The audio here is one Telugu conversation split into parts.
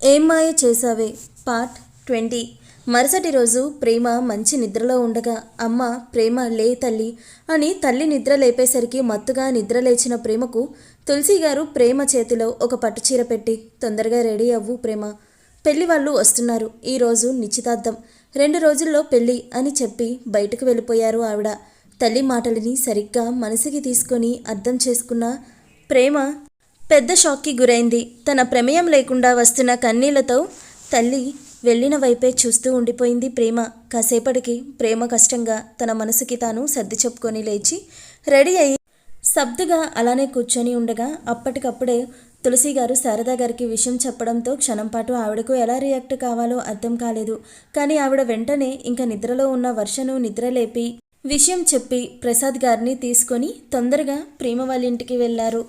ఏం మాయ చేసావే పార్ట్ ట్వంటీ. మరుసటి రోజు ప్రేమ మంచి నిద్రలో ఉండగా అమ్మ ప్రేమ లే తల్లి అని తల్లి నిద్ర లేపేసరికి మత్తుగా నిద్ర లేచిన ప్రేమకు తులసి గారు ప్రేమ చేతిలో ఒక పట్టుచీర పెట్టి తొందరగా రెడీ అవ్వు ప్రేమ. పెళ్ళి వాళ్ళు వస్తున్నారు ఈరోజు నిశ్చితార్థం. రెండు రోజుల్లో పెళ్ళి అని చెప్పి బయటకు వెళ్ళిపోయారు ఆవిడ. తల్లి మాటలని సరిగ్గా మనసుకి తీసుకొని అర్థం చేసుకున్న ప్రేమ పెద్ద షాక్కి గురైంది. తన ప్రమేయం లేకుండా వస్తున్న కన్నీళ్ళతో తల్లి వెళ్ళిన వైపే చూస్తూ ఉండిపోయింది ప్రేమ. కాసేపటికి ప్రేమ కష్టంగా తన మనసుకి తాను సర్ది చెప్పుకొని లేచి రెడీ అయ్యి సబ్దుగా అలానే కూర్చొని ఉండగా అప్పటికప్పుడే తులసి గారు శారదా గారికి విషయం చెప్పడంతో క్షణం పాటు ఆవిడకు ఎలా రియాక్ట్ కావాలో అర్థం కాలేదు. కానీ ఆవిడ వెంటనే ఇంకా నిద్రలో ఉన్న వర్షను నిద్రలేపి విషయం చెప్పి ప్రసాద్ గారిని తీసుకొని తొందరగా ప్రేమ వాళ్ళ ఇంటికి వెళ్ళారు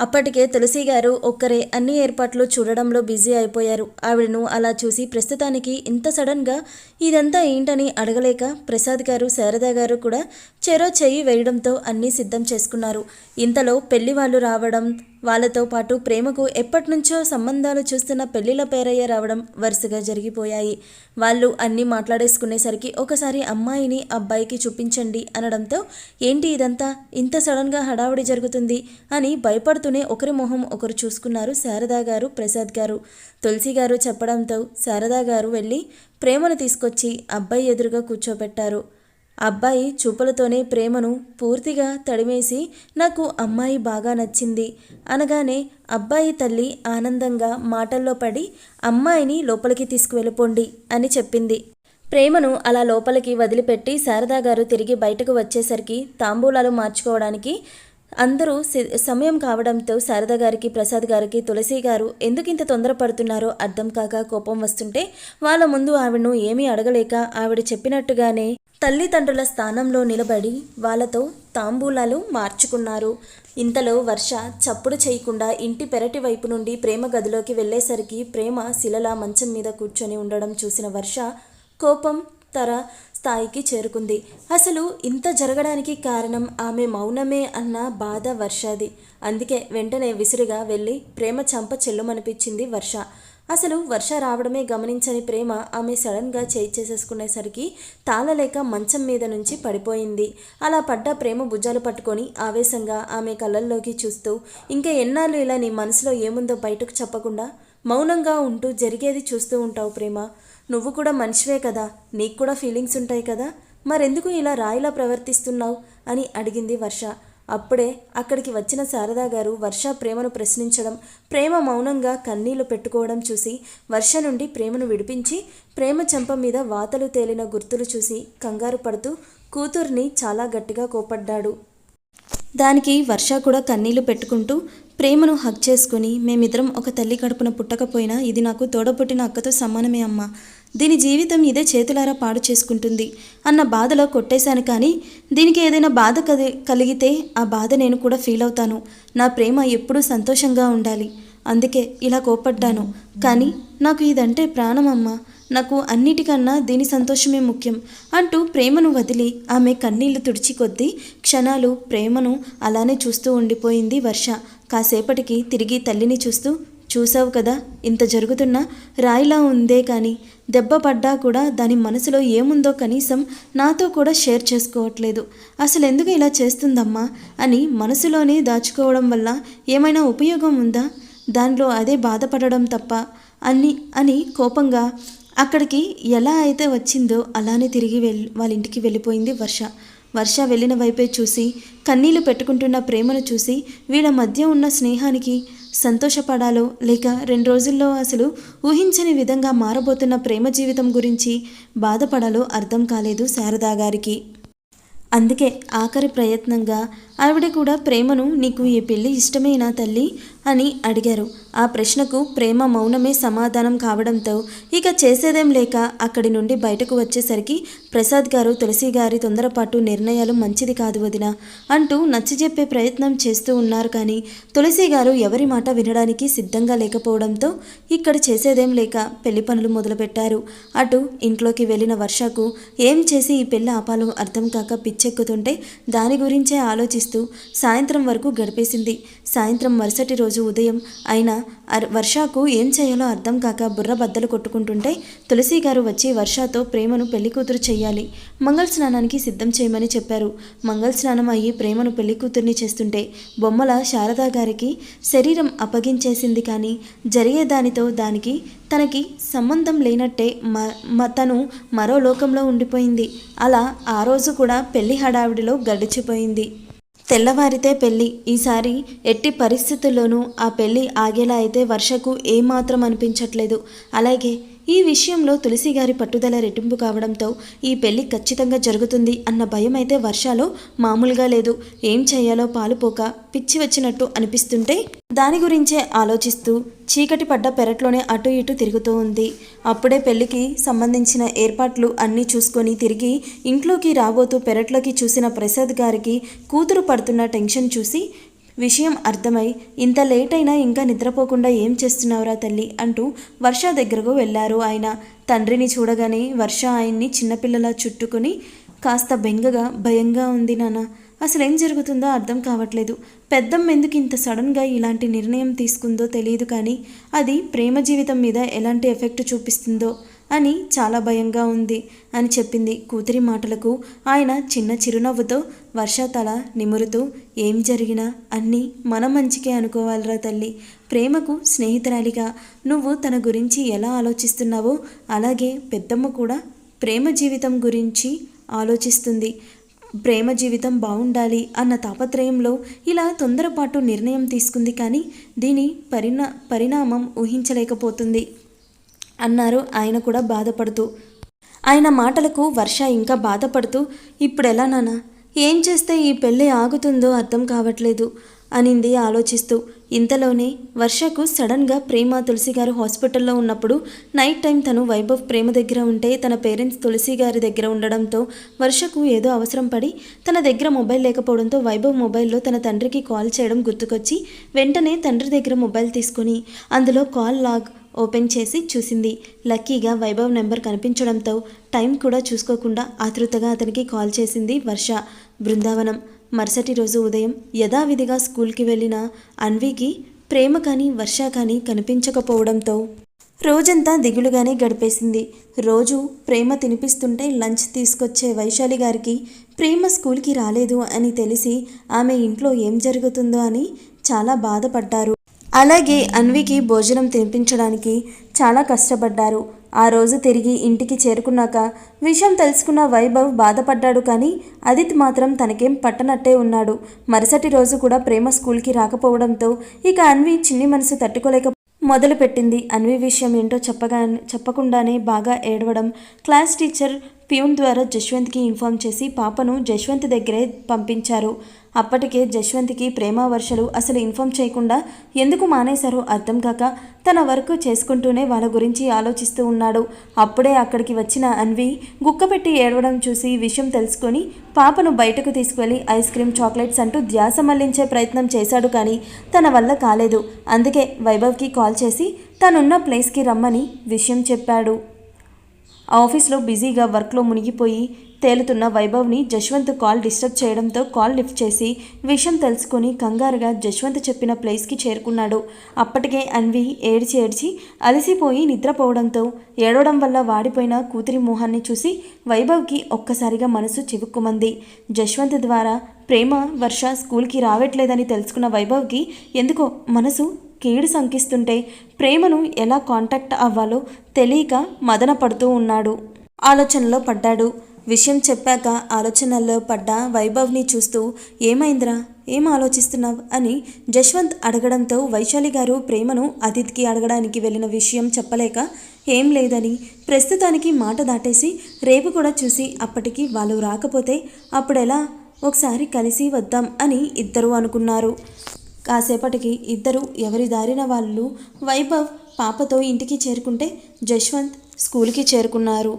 అప్పటికే తులసి గారు ఒక్కరే అన్ని ఏర్పాట్లు చూడడంలో బిజీ అయిపోయారు. ఆవిడను అలా చూసి ప్రస్తుతానికి ఇంత సడన్గా ఇదంతా ఏంటని అడగలేక ప్రసాద్ గారు శారదా గారు కూడా చెరో చెయ్యి వేయడంతో అన్నీ సిద్ధం చేసుకున్నారు. ఇంతలో పెళ్ళి వాళ్ళు రావడం వాళ్ళతో పాటు ప్రేమకు ఎప్పటి నుంచో సంబంధాలు చూస్తున్న పెళ్ళిల పేరయ్య రావడం వరుసగా జరిగిపోయాయి. వాళ్ళు అన్నీ మాట్లాడేసుకునేసరికి ఒకసారి అమ్మాయిని అబ్బాయికి చూపించండి అనడంతో ఏంటి ఇదంతా? ఇంత సడన్గా హడావుడి జరుగుతుంది అని భయపడుతూనే ఒకరి మొహం ఒకరు చూసుకున్నారు శారదా గారు ప్రసాద్ గారు. తులసి గారు చెప్పడంతో శారదా గారు వెళ్ళి ప్రేమను తీసుకొచ్చి అబ్బాయి ఎదురుగా కూర్చోబెట్టారు. అబ్బాయి చూపులతోనే ప్రేమను పూర్తిగా తడిమేసి నాకు అమ్మాయి బాగా నచ్చింది అనగానే అబ్బాయి తల్లి ఆనందంగా మాటల్లో పడి అమ్మాయిని లోపలికి తీసుకువెళ్ళిపోండి అని చెప్పింది. ప్రేమను అలా లోపలికి వదిలిపెట్టి శారదా గారు తిరిగి బయటకు వచ్చేసరికి తాంబూలాలు మార్చుకోవడానికి అందరూ సమయం కావడంతో శారద గారికి ప్రసాద్ గారికి తులసి గారు ఎందుకు ఇంత తొందరపడుతున్నారో అర్థం కాక కోపం వస్తుంటే వాళ్ళ ముందు ఆవిడను ఏమీ అడగలేక ఆవిడ చెప్పినట్టుగానే తల్లిదండ్రుల స్థానంలో నిలబడి వాళ్ళతో తాంబూలాలు మార్చుకున్నారు. ఇంతలో వర్ష చప్పుడు చేయకుండా ఇంటి పెరటి వైపు నుండి ప్రేమ గదిలోకి వెళ్ళేసరికి ప్రేమ శిలలా మంచం మీద కూర్చొని ఉండడం చూసిన వర్ష కోపం తర స్థాయికి చేరుకుంది. అసలు ఇంత జరగడానికి కారణం ఆమె మౌనమే అన్న బాధ వర్షది. అందుకే వెంటనే విసిరిగా వెళ్ళి ప్రేమ చంప చెల్లుమనిపించింది వర్ష. అసలు వర్ష రావడమే గమనించని ప్రేమ ఆమె సడన్గా చేయి చేసేసుకునేసరికి తాళలేక మంచం మీద నుంచి పడిపోయింది. అలా పడ్డ ప్రేమ భుజాలు పట్టుకొని ఆవేశంగా ఆమె కళ్ళల్లోకి చూస్తూ ఇంకా ఎన్నాళ్ళు ఇలా నీ మనసులో ఏముందో బయటకు చెప్పకుండా మౌనంగా ఉంటూ జరిగేది చూస్తూ ఉంటావు ప్రేమ. నువ్వు కూడా మనిషివే కదా నీకు కూడా ఫీలింగ్స్ ఉంటాయి కదా మరెందుకు ఇలా రాయిలా ప్రవర్తిస్తున్నావు? అని అడిగింది వర్ష. అప్పుడే అక్కడికి వచ్చిన శారదా గారు వర్ష ప్రేమను ప్రశ్నించడం ప్రేమ మౌనంగా కన్నీళ్ళు పెట్టుకోవడం చూసి వర్ష నుండి ప్రేమను విడిపించి ప్రేమ చెంప మీద వాతలు తేలిన గుర్తులు చూసి కంగారు పడుతూ కూతుర్ని చాలా గట్టిగా కోపడ్డాడు. దానికి వర్ష కూడా కన్నీళ్ళు పెట్టుకుంటూ ప్రేమను హక్ చేసుకుని మేమిద్దరం ఒక తల్లి కడుపున పుట్టకపోయినా ఇది నాకు తోడపుట్టిన అక్కతో సమానమే అమ్మా. దీని జీవితం ఇదే చేతులారా పాడు చేసుకుంటుంది అన్న బాధలో కొట్టేశాను కానీ దీనికి ఏదైనా బాధ కది కలిగితే ఆ బాధ నేను కూడా ఫీల్ అవుతాను. నా ప్రేమ ఎప్పుడూ సంతోషంగా ఉండాలి. అందుకే ఇలా కోపడ్డాను కానీ నాకు ఇదంటే ప్రాణం నాకు అన్నిటికన్నా దీని సంతోషమే ముఖ్యం అంటూ ప్రేమను వదిలి ఆమె కన్నీళ్ళు తుడిచి కొద్దీ క్షణాలు ప్రేమను అలానే చూస్తూ ఉండిపోయింది వర్ష. కాసేపటికి తిరిగి తల్లిని చూస్తూ చూసావు కదా? ఇంత జరుగుతున్నా రాయిలా ఉందే కానీ దెబ్బ పడ్డా కూడా దాని మనసులో ఏముందో కనీసం నాతో కూడా షేర్ చేసుకోవట్లేదు. అసలు ఎందుకు ఇలా చేస్తుందమ్మా? అని మనసులోనే దాచుకోవడం వల్ల ఏమైనా ఉపయోగం ఉందా? దానిలో అదే బాధపడడం తప్ప. అన్ని అని కోపంగా అక్కడికి ఎలా అయితే వచ్చిందో అలానే తిరిగి వెళ్ వాళ్ళ ఇంటికి వెళ్ళిపోయింది వర్ష. వర్ష వెళ్ళిన వైపే చూసి కన్నీళ్ళు పెట్టుకుంటున్న ప్రేమను చూసి వీళ్ళ మధ్య ఉన్న స్నేహానికి సంతోషపడాలో లేక రెండు రోజుల్లో అసలు ఊహించని విధంగా మారబోతున్న ప్రేమ జీవితం గురించి బాధపడాలో అర్థం కాలేదు శారదా గారికి. అందుకే ఆఖరి ప్రయత్నంగా ఆవిడ కూడా ప్రేమను నీకు ఈ పెళ్ళి ఇష్టమేనా తల్లి? అని అడిగారు. ఆ ప్రశ్నకు ప్రేమ మౌనమే సమాధానం కావడంతో ఇక చేసేదేం లేక అక్కడి నుండి బయటకు వచ్చేసరికి ప్రసాద్ గారు తులసి గారి తొందరపాటు నిర్ణయాలు మంచిది కాదు వదిన అంటూ నచ్చజెప్పే ప్రయత్నం చేస్తూ ఉన్నారు కానీ తులసి గారు ఎవరి మాట వినడానికి సిద్ధంగా లేకపోవడంతో ఇక్కడ చేసేదేం లేక పెళ్ళి పనులు మొదలుపెట్టారు. అటు ఇంట్లోకి వెళ్ళిన వర్షకు ఏం చేసి ఈ పెళ్ళి ఆపాలో అర్థం కాక పిచ్చెక్కుతుంటే దాని గురించే ఆలోచిస్తూ ఆలోచిస్తూ సాయంత్రం వరకు గడిపేసింది. సాయంత్రం మరుసటి రోజు ఉదయం ఆయన వర్షాకు వర్షకు ఏం చేయాలో అర్థం కాక బుర్ర బద్దలు కొట్టుకుంటుంటే తులసి గారు వచ్చి వర్షతో ప్రేమను పెళ్ళికూతురు చేయాలి మంగళ స్నానానికి సిద్ధం చేయమని చెప్పారు. మంగళ స్నానం అయ్యి ప్రేమను పెళ్ళికూతుర్ని చేస్తుంటే బొమ్మల శారదా గారికి శరీరం అప్పగించేసింది కానీ జరిగే దానితో దానికి తనకి సంబంధం లేనట్టే మ- తను మరో లోకంలో ఉండిపోయింది. అలా ఆ రోజు కూడా పెళ్ళి హడావిడిలో గడిచిపోయింది. తెల్లవారితే పెళ్ళి. ఈసారి ఎట్టి పరిస్థితుల్లోనూ ఆ పెళ్ళి ఆగేలా అయితే వర్షకు ఏమాత్రం అనిపించట్లేదు. అలాగే ఈ విషయంలో తులసి గారి పట్టుదల రెట్టింపు కావడంతో ఈ పెళ్ళి ఖచ్చితంగా జరుగుతుంది అన్న భయం అయితే వర్షాలో మామూలుగా లేదు. ఏం చేయాలో పాలుపోక పిచ్చి వచ్చినట్టు అనిపిస్తుంటే దాని గురించే ఆలోచిస్తూ చీకటి పడ్డ పెరట్లోనే అటు ఇటు తిరుగుతూ ఉంది. అప్పుడే పెళ్ళికి సంబంధించిన ఏర్పాట్లు అన్నీ చూసుకొని తిరిగి ఇంట్లోకి రాబోతూ పెరట్లోకి చూసిన ప్రసాద్ గారికి కూతురు పడుతున్న టెన్షన్ చూసి విషయం అర్థమై ఇంత లేట్ అయినా ఇంకా నిద్రపోకుండా ఏం చేస్తున్నావురా తల్లి? అంటూ వర్ష దగ్గరకు వెళ్ళారు ఆయన. తండ్రిని చూడగానే వర్ష ఆయన్ని చిన్నపిల్లలా చుట్టుకుని కాస్త బెంగగా భయంగా ఉంది నాన్న. అసలు ఏం జరుగుతుందో అర్థం కావట్లేదు. పెద్దమ్మ ఎందుకు ఇంత సడన్గా ఇలాంటి నిర్ణయం తీసుకుందో తెలియదు కానీ అది ప్రేమ జీవితం మీద ఎలాంటి ఎఫెక్ట్ చూపిస్తుందో. అని చాలా భయంగా ఉంది అని చెప్పింది కూతురి మాటలకు. ఆయన చిన్న చిరునవ్వుతో వర్ష తల నిమురుతూ ఏం జరిగినా అన్నీ మన మంచికే అనుకోవాలిరా తల్లి. ప్రేమకు స్నేహితురాలిగా నువ్వు తన గురించి ఎలా ఆలోచిస్తున్నావో అలాగే పెద్దమ్మ కూడా ప్రేమ జీవితం గురించి ఆలోచిస్తుంది. ప్రేమ జీవితం బాగుండాలి అన్న తాపత్రయంలో ఇలా తొందరపాటు నిర్ణయం తీసుకుంది కానీ దీని పరిణా పరిణామం ఊహించలేకపోతుంది. అన్నారు. ఆయన కూడా బాధపడుతూ ఆయన మాటలకు వర్ష ఇంకా బాధపడుతూ ఇప్పుడెలా నానా ఏం చేస్తే ఈ పెళ్ళి ఆగుతుందో అర్థం కావట్లేదు అనింది ఆలోచిస్తూ. ఇంతలోనే వర్షకు సడన్గా ప్రేమ తులసి గారు హాస్పిటల్లో ఉన్నప్పుడు నైట్ టైం తను వైభవ్ ప్రేమ దగ్గర ఉంటే తన పేరెంట్స్ తులసి గారి దగ్గర ఉండడంతో వర్షకు ఏదో అవసరం పడి తన దగ్గర మొబైల్ లేకపోవడంతో వైభవ్ మొబైల్లో తన తండ్రికి కాల్ చేయడం గుర్తుకొచ్చి వెంటనే తండ్రి దగ్గర మొబైల్ తీసుకొని అందులో కాల్ లాగ్ ఓపెన్ చేసి చూసింది. లక్కీగా వైభవ్ నెంబర్ కనిపించడంతో టైం కూడా చూసుకోకుండా ఆతృతగా అతనికి కాల్ చేసింది వర్ష. బృందావనం. మరుసటి రోజు ఉదయం యథావిధిగా స్కూల్కి వెళ్ళిన అన్వికి ప్రేమ కానీ వర్ష కానీ కనిపించకపోవడంతో రోజంతా దిగులుగానే గడిపేసింది. రోజు ప్రేమ తినిపిస్తుంటే లంచ్ తీసుకొచ్చే వైశాలి గారికి ప్రేమ స్కూల్కి రాలేదు అని తెలిసి ఆమె ఇంట్లో ఏం జరుగుతుందో అని చాలా బాధపడ్డారు. అలాగే అన్వికి భోజనం తినిపించడానికి చాలా కష్టపడ్డారు. ఆ రోజు తిరిగి ఇంటికి చేరుకున్నాక విషయం తెలుసుకున్న వైభవ్ బాధపడ్డాడు కానీ అదిత్ మాత్రం తనకేం పట్టనట్టే ఉన్నాడు. మరుసటి రోజు కూడా ప్రేమ స్కూల్కి రాకపోవడంతో ఇక అన్వి చిన్ని మనసు తట్టుకోలేక మొదలుపెట్టింది. అన్వి విషయం ఏంటో చెప్పగా చెప్పకుండానే బాగా ఏడవడం క్లాస్ టీచర్ ప్యూన్ ద్వారా జశ్వంత్కి ఇన్ఫామ్ చేసి పాపను జశ్వంత్ దగ్గరే పంపించారు. అప్పటికే జశ్వంత్కి ప్రేమ వర్షలు అసలు ఇన్ఫామ్ చేయకుండా ఎందుకు మానేశారో అర్థం కాక తన వర్క్ చేసుకుంటూనే వాళ్ళ గురించి ఆలోచిస్తూ ఉన్నాడు. అప్పుడే అక్కడికి వచ్చిన అన్వి గుక్కపెట్టి ఏడవడం చూసి విషయం తెలుసుకొని పాపను బయటకు తీసుకువెళ్ళి ఐస్ క్రీమ్ చాక్లెట్స్ అంటూ ధ్యాస మళ్ళించే ప్రయత్నం చేశాడు కానీ తన వల్ల కాలేదు. అందుకే వైభవ్కి కాల్ చేసి తనున్న ప్లేస్కి రమ్మని విషయం చెప్పాడు. ఆఫీస్లో బిజీగా వర్క్లో మునిగిపోయి తేలుతున్న వైభవ్ని జశ్వంత్ కాల్ డిస్టర్బ్ చేయడంతో కాల్ లిఫ్ట్ చేసి విషయం తెలుసుకొని కంగారుగా జశ్వంత్ చెప్పిన ప్లేస్కి చేరుకున్నాడు. అప్పటికే అన్వి ఏడ్చి ఏడ్చి అలసిపోయి నిద్రపోవడంతో ఏడవడం వల్ల వాడిపోయిన కూతురి మొహాన్ని చూసి వైభవ్కి ఒక్కసారిగా మనసు చివుక్కుమంది. జశ్వంత్ ద్వారా ప్రేమ వర్ష స్కూల్కి రావట్లేదని తెలుసుకున్న వైభవ్కి ఎందుకో మనసు కీడు సంకిస్తుంటే ప్రేమను ఎలా కాంటాక్ట్ అవ్వాలో తెలియక మదన పడుతూ ఉన్నాడు. ఆలోచనలో పడ్డాడు. విషయం చెప్పాక ఆలోచనల్లో పడ్డ వైభవ్ని చూస్తూ ఏమైందిరా? ఏం ఆలోచిస్తున్నావు? అని జశ్వంత్ అడగడంతో వైశాలి గారు ప్రేమను అతిథికి అడగడానికి వెళ్ళిన విషయం చెప్పలేక ఏం లేదని. ప్రస్తుతానికి మాట దాటేసి రేపు కూడా చూసి అప్పటికి వాళ్ళు రాకపోతే అప్పుడెలా? ఒకసారి కలిసి వద్దాం అని ఇద్దరూ అనుకున్నారు. కాసేపటికి ఇద్దరు ఎవరి దారిన వాళ్ళు వైభవ్ పాపతో ఇంటికి చేరుకుంటే జశ్వంత్ స్కూల్కి చేరుకున్నారు.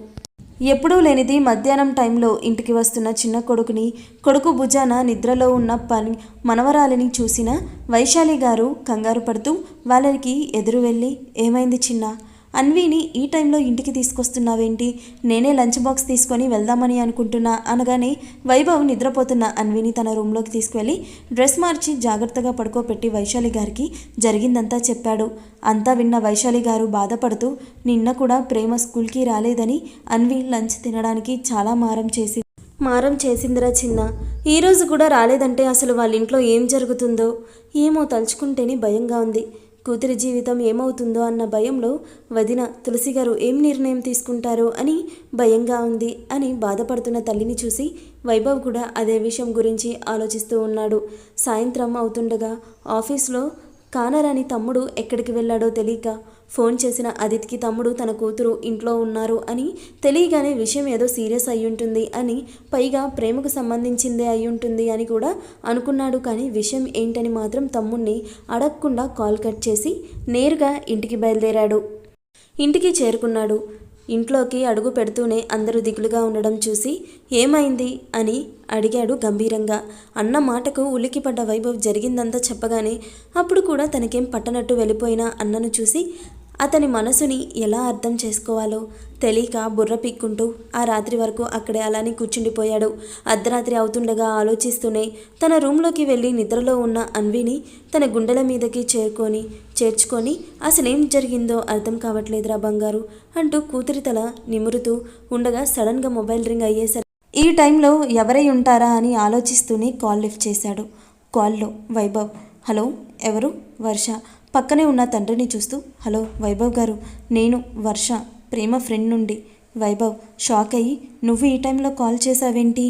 ఎప్పుడూ లేనిది మధ్యాహ్నం టైంలో ఇంటికి వస్తున్న చిన్న కొడుకుని కొడుకు భుజాన నిద్రలో ఉన్న పని మనవరాలిని చూసిన వైశాలి గారు కంగారు పడుతూ వాళ్ళకి ఎదురు వెళ్ళి ఏమైంది చిన్న? అన్విని ఈ టైంలో ఇంటికి తీసుకొస్తున్నావేంటి? నేనే లంచ్ బాక్స్ తీసుకొని వెళ్దామని అనుకుంటున్నా అనగానే వైభవ్ నిద్రపోతున్న అన్విని తన రూమ్లోకి తీసుకువెళ్ళి డ్రెస్ మార్చి జాగ్రత్తగా పడుకోపెట్టి వైశాలి గారికి జరిగిందంతా చెప్పాడు. అంతా విన్న వైశాలి గారు బాధపడుతూ నిన్న కూడా ప్రేమ స్కూల్కి రాలేదని అన్వి లంచ్ తినడానికి చాలా మారం చేసి మారం చేసిందిరా చిన్న. ఈరోజు కూడా రాలేదంటే అసలు వాళ్ళ ఇంట్లో ఏం జరుగుతుందో? ఏమో తలుచుకుంటేనే భయంగా ఉంది. కూతురి జీవితం ఏమవుతుందో అన్న భయంలో వదిన తులసి గారు ఏం నిర్ణయం తీసుకుంటారో అని భయంగా ఉంది అని బాధపడుతున్న తల్లిని చూసి వైభవ్ కూడా అదే విషయం గురించి ఆలోచిస్తూ ఉన్నాడు. సాయంత్రం అవుతుండగా ఆఫీస్లో కానరాని తమ్ముడు ఎక్కడికి వెళ్ళాడో తెలియక ఫోన్ చేసిన అదిత్కి తమ్ముడు తన కూతురు ఇంట్లో ఉన్నారు అని తెలియగానే విషయం ఏదో సీరియస్ అయ్యుంటుంది ఉంటుంది అని పైగా ప్రేమకు సంబంధించిందే అయి ఉంటుంది అని కూడా అనుకున్నాడు కానీ విషయం ఏంటని మాత్రం తమ్ముణ్ణి అడగకుండా కాల్ కట్ చేసి నేరుగా ఇంటికి బయలుదేరాడు. ఇంటికి చేరుకున్నాడు. ఇంట్లోకి అడుగు పెడుతూనే అందరూ దిగులుగా ఉండడం చూసి ఏమైంది? అని అడిగాడు గంభీరంగా. అన్న మాటకు ఉలిక్కిపడ్డ వైభవ్ జరిగిందంతా చెప్పగానే అప్పుడు కూడా తనకేం పట్టనట్టు వెళ్ళిపోయిన? అన్నను చూసి అతని మనసుని ఎలా అర్థం చేసుకోవాలో తెలియక బుర్ర పిక్కుంటూ ఆ రాత్రి వరకు అక్కడే అలానే కూర్చుండిపోయాడు. అర్ధరాత్రి అవుతుండగా ఆలోచిస్తూనే తన రూమ్లోకి వెళ్ళి నిద్రలో ఉన్న అన్విని తన గుండెల మీదకి చేరుకొని చేర్చుకొని అసలేం జరిగిందో అర్థం కావట్లేదురా బంగారు అంటూ కూతురి తల నిమురుతూ ఉండగా సడన్గా మొబైల్ రింగ్ అయ్యేసరికి ఈ టైంలో ఎవరై ఉంటారా అని ఆలోచిస్తూనే కాల్ లిఫ్ట్ చేశాడు. కాల్లో వైభవ్ హలో ఎవరు? వర్ష పక్కనే ఉన్న తండ్రిని చూస్తూ హలో వైభవ్ గారు నేను వర్ష ప్రేమ ఫ్రెండ్ నుండి. వైభవ్ షాక్ అయ్యి నువ్వు ఈ టైంలో కాల్ చేసావేంటి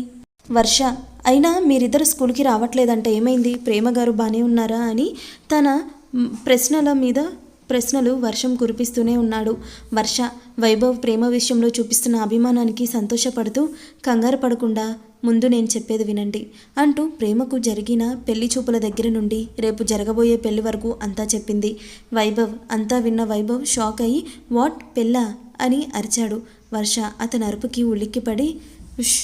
వర్ష అయినా మీరిద్దరు స్కూల్కి రావట్లేదంటే ఏమైంది? ప్రేమ గారు బాగానే ఉన్నారా? అని తన ప్రశ్నల మీద ప్రశ్నలు వర్షం కురిపిస్తూనే ఉన్నాడు. వర్ష వైభవ్ ప్రేమ విషయంలో చూపిస్తున్న అభిమానానికి సంతోషపడుతూ కంగారు పడకుండా ముందు నేను చెప్పేది వినండి అంటూ ప్రేమకు జరిగిన పెళ్ళి చూపుల దగ్గర నుండి రేపు జరగబోయే పెళ్ళి వరకు అంతా చెప్పింది. వైభవ్ అంతా విన్న వైభవ్ షాక్ అయ్యి వాట్? పెళ్ళా? అని అరిచాడు. వర్ష అతని అరుపుకి ఉలిక్కిపడి ఉష్.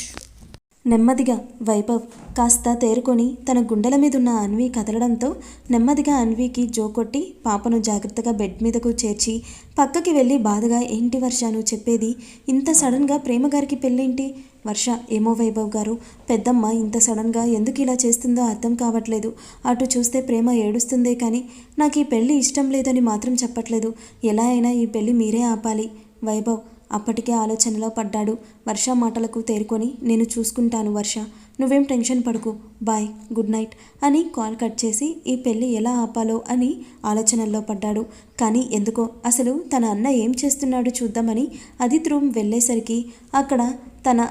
నెమ్మదిగా వైభవ్ కాస్త తేరుకొని తన గుండెల మీదున్న అన్వి కదలడంతో నెమ్మదిగా అన్వికి జో కొట్టి పాపను జాగ్రత్తగా బెడ్ మీదకు చేర్చి పక్కకి వెళ్ళి బాధగా ఏంటి వర్షాను చెప్పేది? ఇంత సడన్గా ప్రేమగారికి పెళ్ళేంటి? వర్ష ఏమో వైభవ్ గారు. పెద్దమ్మ ఇంత సడన్గా ఎందుకు ఇలా చేస్తుందో అర్థం కావట్లేదు. అటు చూస్తే ప్రేమ ఏడుస్తుందే కానీ నాకు ఈ పెళ్ళి ఇష్టం లేదని మాత్రం చెప్పట్లేదు. ఎలా అయినా ఈ పెళ్ళి మీరే ఆపాలి. వైభవ్ అప్పటికే ఆలోచనలో పడ్డాడు. వర్ష మాటలకు తేరుకొని నేను చూసుకుంటాను వర్ష. నువ్వేం టెన్షన్ పడుకు. బాయ్ గుడ్ నైట్ అని కాల్ కట్ చేసి ఈ పెళ్ళి ఎలా ఆపాలో అని ఆలోచనల్లో పడ్డాడు. కానీ ఎందుకో అసలు తన అన్న ఏం చేస్తున్నాడు చూద్దామని అదిత్ రూమ్ వెళ్ళేసరికి అక్కడ తన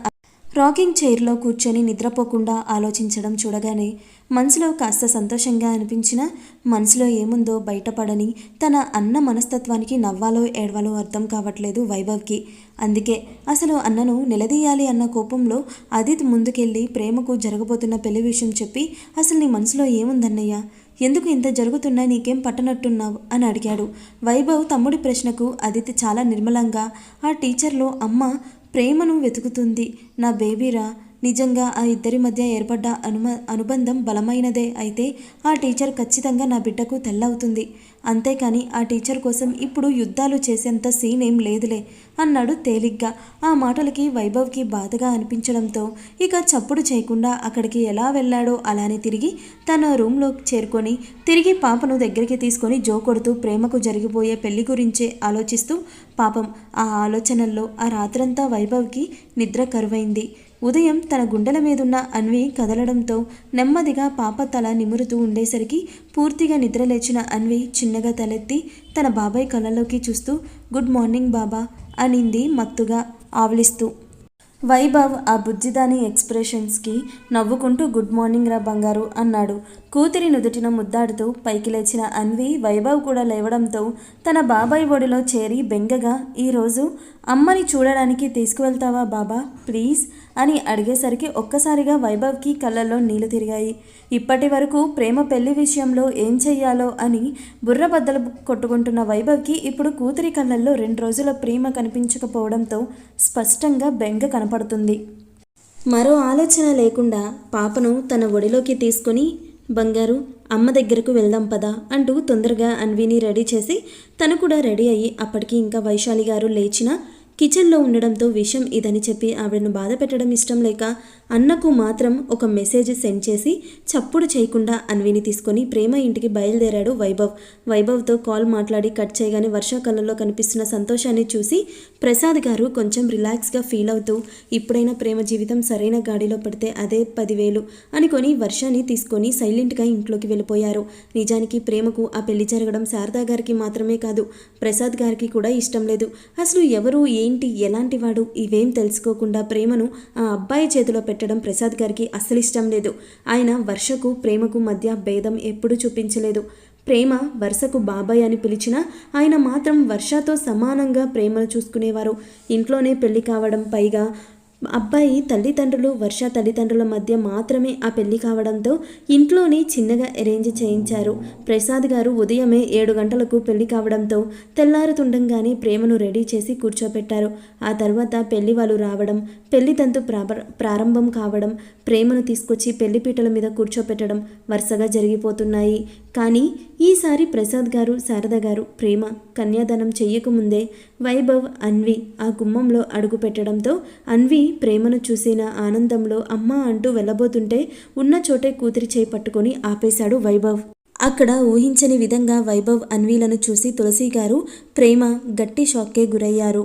రాకింగ్ చైర్లో కూర్చొని నిద్రపోకుండా ఆలోచించడం చూడగానే మనసులో కాస్త సంతోషంగా అనిపించిన మనసులో ఏముందో బయటపడని తన అన్న మనస్తత్వానికి నవ్వాలో ఏడవాలో అర్థం కావట్లేదు వైభవ్కి. అందుకే అసలు అన్నను నిలదీయాలి అన్న కోపంలో అదిత్ ముందుకెళ్ళి ప్రేమకు జరగబోతున్న పెళ్ళి విషయం చెప్పి అసలు నీ మనసులో ఏముందన్నయ్య? ఎందుకు ఇంత జరుగుతున్నా నీకేం పట్టనట్టున్నావు? అని అడిగాడు. వైభవ్ తమ్ముడి ప్రశ్నకు అదిత్ చాలా నిర్మలంగా ఆ టీచర్లో అమ్మ ప్రేమను వెతుకుతుంది. నా బేబీరా నిజంగా ఆ ఇద్దరి మధ్య ఏర్పడ్డ అనుమ అనుబంధం బలమైనదే అయితే ఆ టీచర్ ఖచ్చితంగా నా బిడ్డకు తెల్లవుతుంది. అంతేకాని ఆ టీచర్ కోసం ఇప్పుడు యుద్ధాలు చేసేంత సీన్ ఏం లేదులే అన్నాడు తేలిగ్గా. ఆ మాటలకి వైభవ్కి బాధగా అనిపించడంతో ఇక చప్పుడు చేయకుండా అక్కడికి ఎలా వెళ్ళాడో అలానే తిరిగి తన రూమ్లో చేరుకొని తిరిగి పాపను దగ్గరికి తీసుకొని జో కొడుతూ ప్రేమకు జరిగిపోయే పెళ్ళి గురించే ఆలోచిస్తూ పాపం ఆ ఆలోచనల్లో ఆ రాత్రంతా వైభవ్కి నిద్ర కరువైంది. ఉదయం తన గుండెల మీదున్న అన్వి కదలడంతో నెమ్మదిగా పాప తల నిమురుతూ ఉండేసరికి పూర్తిగా నిద్రలేచిన అన్వి చిన్నగా తలెత్తి తన బాబాయ్ కళ్ళలోకి చూస్తూ గుడ్ మార్నింగ్ బాబా అనింది మత్తుగా ఆవలిస్తూ. వైభవ్ ఆ బుజ్జిదాని ఎక్స్ప్రెషన్స్కి నవ్వుకుంటూ గుడ్ మార్నింగ్ రా బంగారు అన్నాడు. కూతురి నుదుటిన ముద్దాడుతూ పైకి లేచిన అన్వి వైభవ్ కూడా లేవడంతో తన బాబాయ్ ఒడిలో చేరి బెంగగా ఈరోజు అమ్మని చూడడానికి తీసుకువెళ్తావా బాబా? ప్లీజ్ అని అడిగేసరికి ఒక్కసారిగా వైభవ్కి కళ్ళల్లో నీళ్ళు తిరిగాయి. ఇప్పటి వరకు ప్రేమ పెళ్ళి విషయంలో ఏం చెయ్యాలో అని బుర్రబద్దలు కొట్టుకుంటున్న వైభవ్కి ఇప్పుడు కూతురి కళ్ళల్లో రెండు రోజుల ప్రేమ కనిపించకపోవడంతో స్పష్టంగా బెంగ కనపడుతుంది. మరో ఆలోచన లేకుండా పాపను తన ఒడిలోకి తీసుకొని బంగారు అమ్మ దగ్గరకు వెళ్దాం పదా అంటూ తొందరగా అన్విని రెడీ చేసి తను కూడా రెడీ అయ్యి అప్పటికి ఇంకా వైశాలి గారు లేచినా కిచెన్లో ఉండడంతో విషయం ఇదని చెప్పి ఆవిడను బాధ పెట్టడం ఇష్టం లేక అన్నకు మాత్రం ఒక మెసేజ్ సెండ్ చేసి చప్పుడు చేయకుండా అన్విని తీసుకొని ప్రేమ ఇంటికి బయలుదేరాడు వైభవ్. వైభవ్తో కాల్ మాట్లాడి కట్ చేయగానే వర్షాకాలంలో కనిపిస్తున్న సంతోషాన్ని చూసి ప్రసాద్ గారు కొంచెం రిలాక్స్గా ఫీల్ అవుతూ ఇప్పుడైనా ప్రేమ జీవితం సరైన గాడిలో పడితే అదే పదివేలు అనుకొని వర్షాన్ని తీసుకొని సైలెంట్గా ఇంట్లోకి వెళ్ళిపోయారు. నిజానికి ప్రేమకు ఆ పెళ్ళి జరగడం శారదా గారికి మాత్రమే కాదు ప్రసాద్ గారికి కూడా ఇష్టం లేదు. అసలు ఎవరు ఏంటి ఎలాంటి వాడు? ఇవేం తెలుసుకోకుండా ప్రేమను ఆ అబ్బాయి చేతిలో పెట్టడం ప్రసాద్ గారికి అస్సలు ఇష్టం లేదు. ఆయన వర్షకు ప్రేమకు మధ్య భేదం ఎప్పుడూ చూపించలేదు. ప్రేమ వర్షకు బాబాయ్ అని పిలిచినా ఆయన మాత్రం వర్షతో సమానంగా ప్రేమను చూసుకునేవారు. ఇంట్లోనే పెళ్ళి కావడం పైగా అబ్బాయి తల్లిదండ్రులు వర్ష తల్లిదండ్రుల మధ్య మాత్రమే ఆ పెళ్ళి కావడంతో ఇంట్లోనే చిన్నగా అరేంజ్ చేయించారు. ప్రసాద్ గారు ఉదయమే ఏడు గంటలకు పెళ్ళి కావడంతో తెల్లారుతుండగానే ప్రేమను రెడీ చేసి కూర్చోపెట్టారు. ఆ తర్వాత పెళ్ళి వాళ్ళు రావడం పెళ్ళి తంతు ప్రాబ- ప్రారంభం కావడం ప్రేమను తీసుకొచ్చి పెళ్ళి పీటల మీద కూర్చోపెట్టడం వరుసగా జరిగిపోతున్నాయి. కానీ ఈసారి ప్రసాద్ గారు శారద గారు ప్రేమ కన్యాదానం చెయ్యకముందే వైభవ్ అన్వి ఆ గుమ్మంలో అడుగు పెట్టడంతో అన్వి ప్రేమను చూసిన ఆనందంలో అమ్మ అంటూ వెళ్ళబోతుంటే ఉన్న చోటే కూతురి చేయి పట్టుకొని ఆపేశాడు వైభవ్. అక్కడ ఊహించని విధంగా వైభవ్ అన్వీలను చూసి తులసి గారు ప్రేమ గట్టి షాక్కే గురయ్యారు.